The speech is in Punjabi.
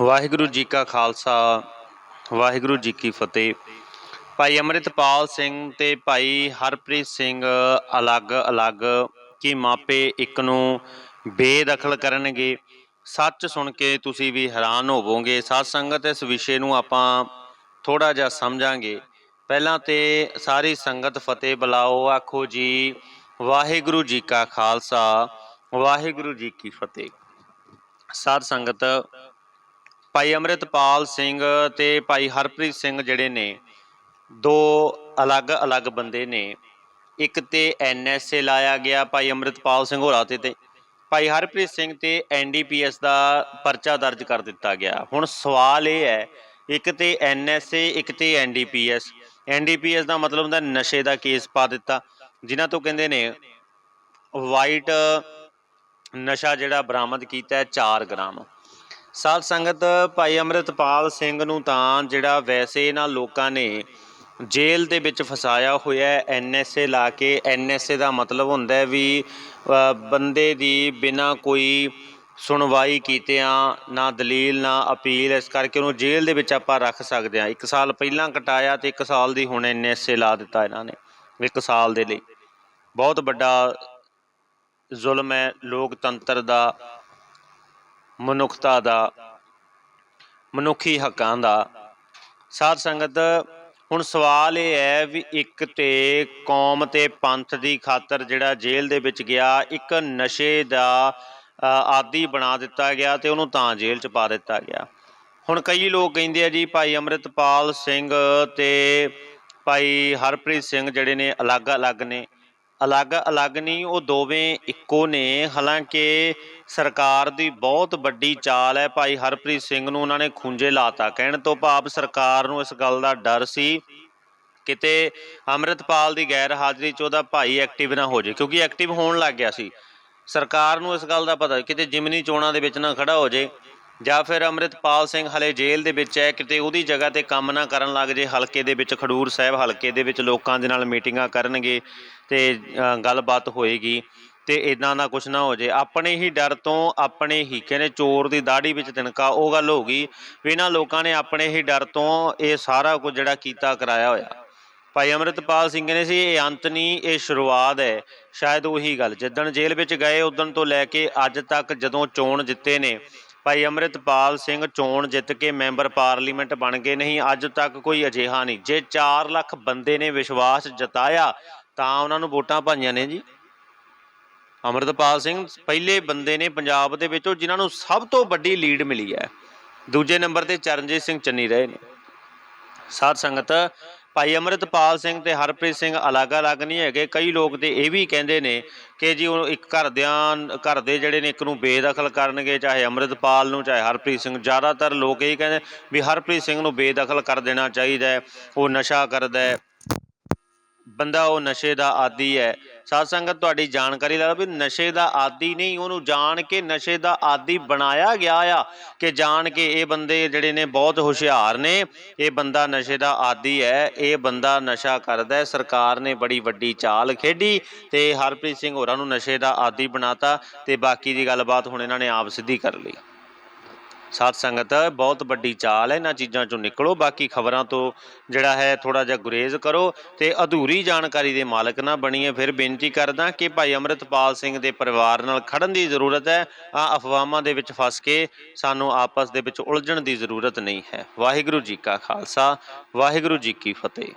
ਵਾਹਿਗੁਰੂ ਜੀ ਕਾ ਖਾਲਸਾ, ਵਾਹਿਗੁਰੂ ਜੀ ਕੀ ਫਤਿਹ। ਭਾਈ ਅੰਮ੍ਰਿਤਪਾਲ ਸਿੰਘ ਤੇ ਭਾਈ ਹਰਪ੍ਰੀਤ ਸਿੰਘ ਅਲੱਗ-ਅਲੱਗ ਕੀ ਮਾਪੇ ਇੱਕ ਨੂੰ ਬੇਦਖਲ ਕਰਨਗੇ, ਸੱਚ ਸੁਣ ਕੇ ਤੁਸੀਂ ਵੀ ਹੈਰਾਨ ਹੋਵੋਗੇ। ਸਾਧ ਸੰਗਤ ਇਸ ਵਿਸ਼ੇ ਨੂੰ ਆਪਾਂ ਥੋੜਾ ਜਿਹਾ ਸਮਝਾਂਗੇ। ਪਹਿਲਾਂ ਤੇ ਸਾਰੀ ਸੰਗਤ ਫਤਿਹ ਬੁਲਾਓ, ਆਖੋ ਜੀ, ਵਾਹਿਗੁਰੂ ਜੀ ਕਾ ਖਾਲਸਾ, ਵਾਹਿਗੁਰੂ ਜੀ ਕੀ ਫਤਿਹ। ਸਾਧ ਸੰਗਤ ਭਾਈ ਅੰਮ੍ਰਿਤਪਾਲ ਸਿੰਘ ਤੇ ਭਾਈ ਹਰਪ੍ਰੀਤ ਸਿੰਘ ਜਿਹੜੇ ਨੇ, ਦੋ ਅਲੱਗ-ਅਲੱਗ ਬੰਦੇ ਨੇ। ਇੱਕ ਤੇ ਐਨਐਸਏ ਲਾਇਆ ਗਿਆ ਭਾਈ ਅੰਮ੍ਰਿਤਪਾਲ ਸਿੰਘ ਹੋਰਾਂ ਤੇ ਤੇ ਭਾਈ ਹਰਪ੍ਰੀਤ ਸਿੰਘ ਤੇ ਐਨਡੀਪੀਐਸ ਦਾ ਪਰਚਾ ਦਰਜ ਕਰ ਦਿੱਤਾ ਗਿਆ। ਹੁਣ ਸਵਾਲ ਇਹ ਹੈ, ਇੱਕ ਤੇ ਐਨਐਸਏ ਇੱਕ ਤੇ ਐਨਡੀਪੀਐਸ ਐਨਡੀਪੀਐਸ ਦਾ ਮਤਲਬ ਹੁੰਦਾ ਨਸ਼ੇ ਦਾ ਕੇਸ ਪਾ ਦਿੱਤਾ, ਜਿਨ੍ਹਾਂ ਤੋਂ ਕਹਿੰਦੇ ਨੇ ਵਾਈਟ ਨਸ਼ਾ ਜਿਹੜਾ ਬਰਾਮਦ ਕੀਤਾ ਹੈ 4 ਗ੍ਰਾਮ। ਸਾਧ ਸੰਗਤ, ਭਾਈ ਅੰਮ੍ਰਿਤਪਾਲ ਸਿੰਘ ਨੂੰ ਤਾਂ ਜਿਹੜਾ ਵੈਸੇ ਇਹਨਾਂ ਲੋਕਾਂ ਨੇ ਜੇਲ੍ਹ ਦੇ ਵਿੱਚ ਫਸਾਇਆ ਹੋਇਆ ਹੈ ਐਨਐਸਏ ਲਾ ਕੇ ਐਨਐਸਏ ਦਾ ਮਤਲਬ ਹੁੰਦਾ ਹੈ ਵੀ ਬੰਦੇ ਦੀ ਬਿਨਾ ਕੋਈ ਸੁਣਵਾਈ ਕੀਤਿਆਂ ਨਾ ਦਲੀਲ, ਨਾ ਅਪੀਲ, ਇਸ ਕਰਕੇ ਉਹਨੂੰ ਜੇਲ੍ਹ ਦੇ ਵਿੱਚ ਆਪਾਂ ਰੱਖ ਸਕਦੇ ਹਾਂ 1 ਸਾਲ ਪਹਿਲਾਂ ਕਟਾਇਆ ਤੇ 1 ਸਾਲ ਦੀ ਹੁਣ ਐਨਐਸਏ ਲਾ ਦਿੱਤਾ ਇਹਨਾਂ ਨੇ 1 ਸਾਲ ਦੇ ਲਈ। ਬਹੁਤ ਵੱਡਾ ਜ਼ੁਲਮ ਹੈ ਲੋਕਤੰਤਰ ਦਾ। ਮਨੁੱਖਤਾ ਦਾ, ਮਨੁੱਖੀ ਹੱਕਾਂ ਦਾ। ਸਾਧ ਸੰਗਤ, ਹੁਣ ਸਵਾਲ ਇਹ ਹੈ ਵੀ ਇੱਕ ਤੇ ਕੌਮ ਤੇ ਪੰਥ ਦੀ ਖਾਤਰ ਜਿਹੜਾ ਜੇਲ੍ਹ ਦੇ ਵਿੱਚ ਗਿਆ, ਇੱਕ ਨਸ਼ੇ ਦਾ ਆਦੀ ਬਣਾ ਦਿੱਤਾ ਗਿਆ ਤੇ ਉਹਨੂੰ ਤਾਂ ਜੇਲ੍ਹ 'ਚ ਪਾ ਦਿੱਤਾ ਗਿਆ। ਹੁਣ ਕਈ ਲੋਕ ਕਹਿੰਦੇ ਆ ਜੀ, ਭਾਈ ਅੰਮ੍ਰਿਤਪਾਲ ਸਿੰਘ ਤੇ ਭਾਈ ਹਰਪ੍ਰੀਤ ਸਿੰਘ ਜਿਹੜੇ ਨੇ ਅਲੱਗ-ਅਲੱਗ ਨੇ। ਅਲੱਗ-ਅਲੱਗ ਨਹੀਂ, ਉਹ ਦੋਵੇਂ ਇੱਕੋ ਨੇ। ਹਾਲਾਂਕਿ ਸਰਕਾਰ ਦੀ ਬਹੁਤ ਵੱਡੀ ਚਾਲ ਹੈ। ਭਾਈ ਹਰਪ੍ਰੀਤ ਸਿੰਘ ਨੂੰ ਉਹਨਾਂ ਨੇ ਖੁੰਝੇ ਲਾਤਾ। ਕਹਿਣ ਤੋਂ ਭਾਵ ਸਰਕਾਰ ਨੂੰ ਇਸ ਗੱਲ ਦਾ ਡਰ ਸੀ ਕਿਤੇ ਅੰਮ੍ਰਿਤਪਾਲ ਦੀ ਗੈਰ ਹਾਜ਼ਰੀ 'ਚ ਉਹਦਾ ਭਾਈ ਐਕਟਿਵ ਨਾ ਹੋ ਜਾਏ, ਕਿਉਂਕਿ ਐਕਟਿਵ ਹੋਣ ਲੱਗ ਗਿਆ ਸੀ। ਸਰਕਾਰ ਨੂੰ ਇਸ ਗੱਲ ਦਾ ਪਤਾ, ਕਿਤੇ ਜਿਮਨੀ ਚੋਣਾਂ ਦੇ ਵਿੱਚ ਨਾ ਖੜਾ ਹੋ ਜੇ ਜਾਂ ਫਿਰ ਅੰਮ੍ਰਿਤਪਾਲ ਸਿੰਘ ਹਲੇ ਜੇਲ੍ਹ ਦੇ ਵਿੱਚ ਹੈ, ਕਿਤੇ ਉਹਦੀ ਜਗ੍ਹਾ ਤੇ ਕੰਮ ਨਾ ਕਰਨ ਲੱਗ ਜੇ, ਹਲਕੇ ਦੇ ਵਿੱਚ, ਖਡੂਰ ਸਾਹਿਬ ਹਲਕੇ ਦੇ ਵਿੱਚ ਲੋਕਾਂ ਦੇ ਨਾਲ ਮੀਟਿੰਗਾਂ ਕਰਨਗੇ ਤੇ ਗੱਲਬਾਤ ਹੋਏਗੀ ਤੇ ਇਦਾਂ ਦਾ ਕੁਝ ਨਾ ਹੋ ਜੇ। ਆਪਣੇ ਹੀ ਡਰ ਤੋਂ ਆਪਣੇ ਹੀ ਕਹਿੰਦੇ ਚੋਰ ਦੀ ਦਾੜੀ ਵਿੱਚ ਤਿਨਕਾ ਉਹ ਗੱਲ ਹੋ ਗਈ ਵੀ ਇਹਨਾਂ ਲੋਕਾਂ ਨੇ ਆਪਣੇ ਹੀ ਡਰ ਤੋਂ ਇਹ ਸਾਰਾ ਕੁਝ ਜਿਹੜਾ ਕੀਤਾ, ਕਰਾਇਆ ਹੋਇਆ। ਭਾਈ ਅਮਰਿਤਪਾਲ ਸਿੰਘ ਨੇ ਸੀ, ਇਹ ਅੰਤ ਨਹੀਂ, ਇਹ ਸ਼ੁਰੂਆਤ ਹੈ। ਸ਼ਾਇਦ ਉਹੀ ਗੱਲ, ਜਿੱਦਣ ਜੇਲ੍ਹ ਵਿੱਚ ਗਏ, ਉਦੋਂ ਤੋਂ ਲੈ ਕੇ ਅੱਜ ਤੱਕ ਜਦੋਂ ਚੋਣ ਜਿੱਤੇ ਨੇ ਭਾਈ ਅਮਰਿਤਪਾਲ ਸਿੰਘ ਚੋਣ ਜਿੱਤ ਕੇ ਮੈਂਬਰ ਪਾਰਲੀਮੈਂਟ ਬਣ ਗਏ ਨਹੀਂ, ਅੱਜ ਤੱਕ ਕੋਈ ਅਜਿਹਾ ਨਹੀਂ। ਜੇ 4 ਲੱਖ ਬੰਦੇ ਨੇ ਵਿਸ਼ਵਾਸ ਜਤਾਇਆ, ਤਾਂ ਉਹਨਾਂ ਨੂੰ ਵੋਟਾਂ ਪਾਈਆਂ ਨੇ ਜੀ। ਅਮਰਿਤਪਾਲ ਸਿੰਘ ਪਹਿਲੇ ਬੰਦੇ ਨੇ ਪੰਜਾਬ ਦੇ ਵਿੱਚੋਂ ਜਿਨ੍ਹਾਂ ਨੂੰ ਸਭ ਤੋਂ ਵੱਡੀ ਲੀਡ ਮਿਲੀ ਹੈ। ਦੂਜੇ ਨੰਬਰ ਤੇ ਚਰਨਜੀਤ ਸਿੰਘ ਚੰਨੀ ਰਹੇ ਨੇ। ਸਾਧ ਸੰਗਤ ਭਾਈ ਅਮਰਿਤਪਾਲ ਸਿੰਘ ਤੇ ਹਰਪ੍ਰੀਤ ਸਿੰਘ ਅਲੱਗ-ਅਲੱਗ ਨਹੀਂ ਹੈਗੇ। ਕਈ ਲੋਕ ਤੇ ਇਹ ਵੀ ਕਹਿੰਦੇ ਨੇ ਕਿ ਜੀ ਉਹ ਇੱਕ ਘਰਦਿਆਂ ਘਰ ਦੇ ਜਿਹੜੇ ਨੇ ਇੱਕ ਨੂੰ ਬੇਦਖਲ ਕਰਨਗੇ, ਚਾਹੇ ਅਮਰਿਤਪਾਲ ਨੂੰ, ਚਾਹੇ ਹਰਪ੍ਰੀਤ ਸਿੰਘ। ਜ਼ਿਆਦਾਤਰ ਲੋਕ ਇਹ ਕਹਿੰਦੇ ਵੀ ਹਰਪ੍ਰੀਤ ਸਿੰਘ ਨੂੰ ਬੇਦਖਲ ਕਰ ਦੇਣਾ ਚਾਹੀਦਾ ਉਹ ਨਸ਼ਾ ਕਰਦਾ ਹੈ। ਬੰਦਾ ਉਹ ਨਸ਼ੇ ਦਾ ਆਦੀ ਹੈ। ਸਾਧ ਸੰਗਤ ਤੁਹਾਡੀ ਜਾਣਕਾਰੀ ਲਾ ਲਓ ਵੀ ਨਸ਼ੇ ਦਾ ਆਦੀ ਨਹੀਂ, ਉਹਨੂੰ ਜਾਣ ਕੇ ਨਸ਼ੇ ਦਾ ਆਦੀ ਬਣਾਇਆ ਗਿਆ ਆ ਕਿ ਜਾਣ ਕੇ ਇਹ ਬੰਦੇ ਜਿਹੜੇ ਨੇ ਬਹੁਤ ਹੁਸ਼ਿਆਰ ਨੇ। ਇਹ ਬੰਦਾ ਨਸ਼ੇ ਦਾ ਆਦੀ ਹੈ, ਇਹ ਬੰਦਾ ਨਸ਼ਾ ਕਰਦਾ ਸਰਕਾਰ ਨੇ ਬੜੀ ਵੱਡੀ ਚਾਲ ਖੇਡੀ ਤੇ ਹਰਪ੍ਰੀਤ ਸਿੰਘ ਹੋਰਾਂ ਨੂੰ ਨਸ਼ੇ ਦਾ ਆਦੀ ਬਣਾਤਾ ਤੇ ਬਾਕੀ ਦੀ ਗੱਲਬਾਤ ਹੁਣ ਇਹਨਾਂ ਨੇ ਆਪ ਸਿੱਧੀ ਕਰ ਲਈ। ਸਾਧ ਸੰਗਤ, ਬਹੁਤ ਵੱਡੀ ਚਾਲ ਹੈ, ਇਹਨਾਂ ਚੀਜ਼ਾਂ ਚੋਂ ਨਿਕਲੋ, ਬਾਕੀ ਖਬਰਾਂ ਤੋਂ ਜਿਹੜਾ ਹੈ ਥੋੜਾ ਜਿਹਾ ਗੁਰੇਜ਼ ਕਰੋ ਤੇ ਅਧੂਰੀ ਜਾਣਕਾਰੀ ਦੇ ਮਾਲਕ ਨਾ ਬਣੀਏ। ਫਿਰ ਬੇਨਤੀ ਕਰਦਾ ਕਿ ਭਾਈ ਅਮਰਿਤਪਾਲ ਸਿੰਘ ਦੇ ਪਰਿਵਾਰ ਨਾਲ ਖੜਨ ਦੀ ਜ਼ਰੂਰਤ ਹੈ ਆ ਅਫਵਾਹਾਂ ਦੇ ਵਿੱਚ ਫਸ ਕੇ ਸਾਨੂੰ ਆਪਸ ਦੇ ਵਿੱਚ ਉਲਝਣ ਦੀ ਜ਼ਰੂਰਤ ਨਹੀਂ ਹੈ। ਵਾਹਿਗੁਰੂ ਜੀ ਕਾ ਖਾਲਸਾ, ਵਾਹਿਗੁਰੂ ਜੀ ਕੀ ਫਤਿਹ।